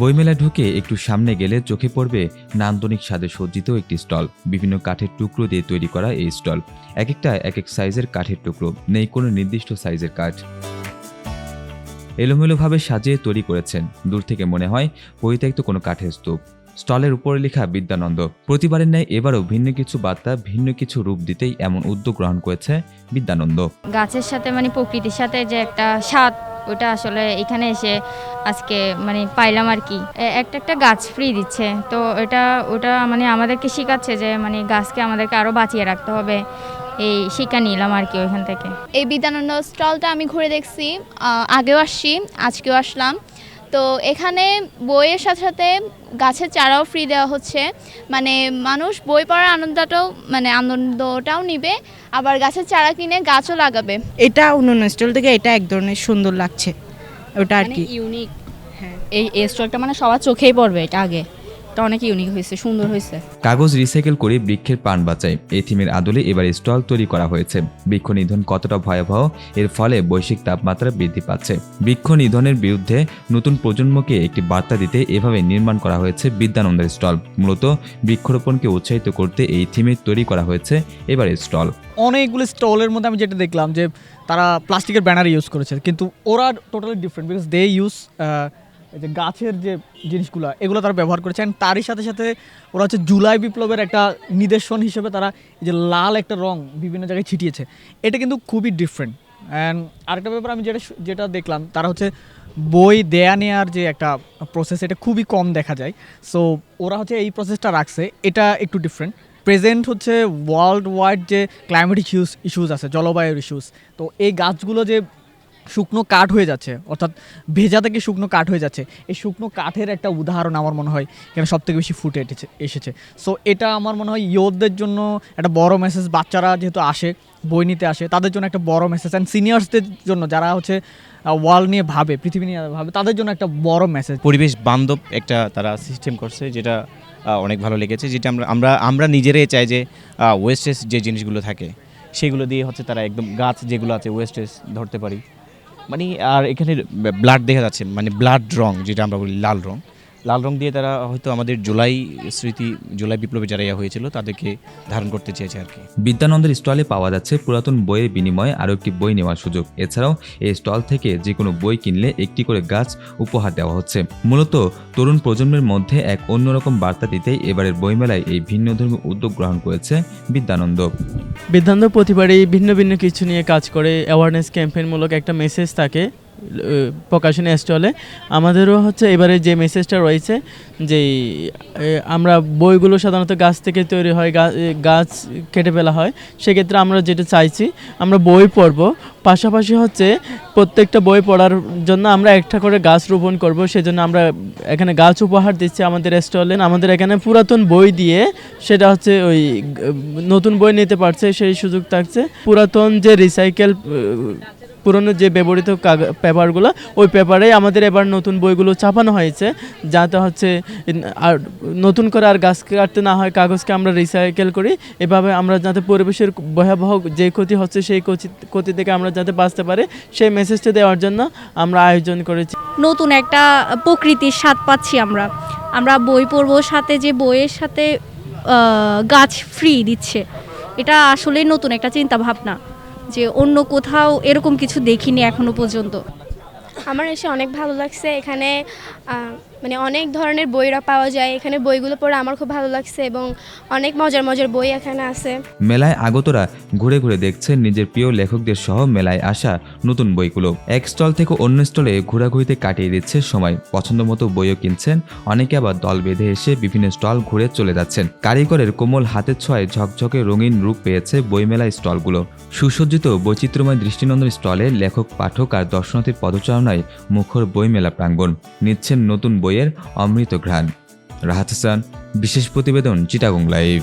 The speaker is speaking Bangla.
বইমেলা ঢুকে একটু সামনে গেলে চোখে পড়বে নান্দনিক স্বাদে সজ্জিত একটি স্টল। বিভিন্ন কাঠের টুকরো দিয়ে তৈরি করা এই স্টল। এক একটা এক এক সাইজের কাঠের টুকরো। নেই কোনো নির্দিষ্ট সাইজের কাঠ। এলোমেলোভাবে সাজিয়ে তৈরি করেছেন। দূর থেকে মনে হয় পরিত্যক্ত কোনো কাঠের স্তূপ। স্টলের উপরে লেখা বিদ্যানন্দ, প্রতিবারের ন্যায় এবারও ভিন্ন কিছু বার্তা, ভিন্ন কিছু রূপ দিতেই এমন উদ্যোগ গ্রহণ করেছে বিদ্যানন্দ। গাছের সাথে মানে প্রকৃতির সাথে যে একটা স্বাদ ওটা আসলে এখানে এসে আজকে মানে পাইলাম আর কি। একটা একটা গাছ ফ্রি দিচ্ছে। তো এটা, ওটা মানে আমাদেরকে শেখাচ্ছে যে মানে গাছকে আমাদেরকে আরও বাঁচিয়ে রাখতে হবে। এই শিক্ষা নিলাম আর কি ওইখান থেকে। এই বিদ্যানন্দ স্টলটা আমি ঘুরে দেখছি। আগেও আসছি, আজকেও আসলাম। তো এখানে বইয়ের সাথে সাথে গাছের চারাও ফ্রি দেওয়া হচ্ছে। মানে মানুষ বই পড়ার আনন্দটাও মানে আনন্দটাও নিবে আবার গাছের চারা কিনে গাছও লাগাবে। এটা অন্যান্য স্টল থেকে এটা এক ধরনের সুন্দর লাগছে। ওটা আর মানে কি। ইউনিক হ্যাঁ। এই এই স্টলটা মানে সবার চোখেই পড়বে এটা আগে। এটা অনেক ইউনিক হয়েছে সুন্দর হয়েছে। কাগজ রিসাইকেল করে বৃক্ষের প্রাণ বাঁচায়। এই থিমের আদলে এবার স্টল তৈরি করা হয়েছে। বৃক্ষ নিধন কতটা ভয়াবহ এর ফলে বৈশ্বিক তাপমাত্রা বৃদ্ধি পাচ্ছে। বৃক্ষ নিধনের বিরুদ্ধে নতুন প্রজন্মকে একটি বার্তা দিতে এভাবে নির্মাণ করা হয়েছে বিদ্যানন্দের স্টল মূলত বৃক্ষরোপণকে উৎসাহিত করতে এই থিমে তৈরি করা হয়েছে এবারের স্টল অনেকগুলো স্টলের মধ্যে আমি যেটা দেখলাম যে তারা প্লাস্টিকের ব্যানার ইউজ করেছে কিন্তু ওরা totally different because they use যে গাছের যে জিনিসগুলো, এগুলো তারা ব্যবহার করেছে। অ্যান্ড তারই সাথে সাথে ওরা হচ্ছে জুলাই বিপ্লবের একটা নিদর্শন হিসেবে তারা এই যে লাল একটা রং বিভিন্ন জায়গায় ছিটিয়েছে। এটা কিন্তু খুবই ডিফারেন্ট অ্যান্ড আরেকটা ব্যাপার আমি যেটা যেটা দেখলাম, তারা হচ্ছে বই দেয়া নেওয়ার যে একটা প্রসেস এটা খুবই কম দেখা যায়। সো ওরা হচ্ছে এই প্রসেসটা রাখছে, এটা একটু ডিফারেন্ট প্রেজেন্ট হচ্ছে ওয়ার্ল্ড ওয়াইড যে ক্লাইমেটিক ইস্যুস ইস্যুস আছে, জলবায়ুর ইস্যুস তো এই গাছগুলো যে শুকনো কাঠ হয়ে যাচ্ছে, অর্থাৎ ভেজা থেকে শুকনো কাঠ হয়ে যাচ্ছে। এই শুকনো কাঠের একটা উদাহরণ আমার মনে হয় এখানে সব থেকে বেশি ফুটে এসেছে এসেছে। সো এটা আমার মনে হয় ইয়োরদের জন্য একটা বড় মেসেজ বাচ্চারা যেহেতু আসে, বই নিতে আসে, তাদের জন্য একটা বড় মেসেজ অ্যান্ড সিনিয়র্সদের জন্য যারা হচ্ছে ওয়ার্ল্ড নিয়ে ভাবে, পৃথিবী নিয়ে ভাবে, তাদের জন্য একটা বড় মেসেজ পরিবেশ বান্ধব একটা তারা সিস্টেম করছে, যেটা অনেক ভালো লেগেছে, যেটা আমরা আমরা আমরা নিজেরাই চাই যে ওয়েস্টেজ যে জিনিসগুলো থাকে, সেগুলো দিয়ে হচ্ছে তারা একদম গাছ যেগুলো আছে ওয়েস্টেজ ধরতে পারি। মানে আর এখানে ব্লাড দেখা যাচ্ছে মানে ব্লাড রং যেটা আমরা বলি লাল রং। লাল রং দিয়ে তারা হয়তো আমাদের জুলাই স্মৃতি জুলাই বিপ্লবে যারা ইয়া হয়েছিল তাদেরকে ধারণ করতে চেয়েছে আর কি। বিদ্যানন্দের স্টলে পাওয়া যাচ্ছে পুরাতন বইয়ের বিনিময়ে আরও একটি বই নেওয়ার সুযোগ। এছাড়াও এই স্টল থেকে যে কোনো বই কিনলে একটি করে গাছ উপহার দেওয়া হচ্ছে। মূলত তরুণ প্রজন্মের মধ্যে এক অন্যরকম বার্তা দিতেই এবারের বইমেলায় এই ভিন্ন ভিন্নধর্মী উদ্যোগ গ্রহণ করেছে বিদ্যানন্দ। বিদ্যান্ত প্রতিবারই ভিন্ন ভিন্ন কিছু নিয়ে কাজ করে। অ্যাওয়ারনেস ক্যাম্পেইনমূলক একটা মেসেজ থাকে। প্রকাশনী স্টলে আমাদেরও হচ্ছে এবারে যে মেসেজটা রয়েছে যে আমরা বইগুলো সাধারণত গাছ থেকে তৈরি হয় গাছ কেটে ফেলা হয়, সেক্ষেত্রে আমরা যেটা চাইছি, আমরা বই পড়ব। পাশাপাশি হচ্ছে প্রত্যেকটা বই পড়ার জন্য আমরা একটা করে গাছ রোপণ করব, সেজন্য আমরা এখানে গাছ উপহার দিচ্ছি আমাদের স্টলে আমাদের এখানে পুরাতন বই দিয়ে সেটা হচ্ছে ওই নতুন বই নিতে পারছে, সেই সুযোগ থাকছে। পুরাতন যে রিসাইকেল পুরনো যে ব্যবহৃত পেপারগুলো, ওই পেপারেই আমাদের এবার নতুন বইগুলো ছাপানো হয়েছে, যাতে হচ্ছে আর নতুন করে আর গাছ কাটতে না হয়, কাগজকে আমরা রিসাইকেল করি, এভাবে আমরা যাতে পরিবেশের ভয়াবহ যে ক্ষতি হচ্ছে, সেই ক্ষতি- ক্ষতি থেকে আমরা যাতে বাঁচতে পারি, সেই মেসেজটা দেওয়ার জন্য আমরা আয়োজন করেছি। নতুন একটা প্রকৃতির স্বাদ পাচ্ছি আমরা। আমরা বই পড়ব, সাথে যে বইয়ের সাথে গাছ ফ্রি দিচ্ছে। এটা আসলে নতুন একটা চিন্তা ভাবনা যে অন্য কোথাও এরকম কিছু দেখিনি এখনও পর্যন্ত। আমার এসে অনেক ভালো লাগছে। এখানে মানে অনেক ধরনের বইরা পাওয়া যায়। এখানে বইগুলো পড়ে আমার খুব ভালো লাগছে এবং অনেক মজার মজার বই এখানে আছে। মেলায় আগতরা ঘুরে ঘুরে দেখছেন নিজের প্রিয় লেখকদের সহ মেলায় আসা নতুন বইগুলো। এক স্টল থেকে অন্য স্টলে ঘোরাঘুরিতে কাটিয়ে দিচ্ছে সময়। পছন্দ মতো বইও কিনছেন। অনেকে আবার দল বেঁধে এসে বিভিন্ন স্টল ঘুরে চলে যাচ্ছেন। কারিগরের কোমল হাতের ছোঁয়ায় ঝকঝকে রঙিন রূপ পেয়েছে বইমেলায় স্টলগুলো। সুসজ্জিত বৈচিত্র্যময় দৃষ্টিনন্দন স্টলে লেখক, পাঠক আর দর্শনার্থীর পদচারণায় মুখর বইমেলা প্রাঙ্গণ। নিচ্ছেন নতুন বইয়ের অমৃত ঘ্রাণ। রাহাত হাসান বিশেষ প্রতিবেদন চিটাগং লাইভ।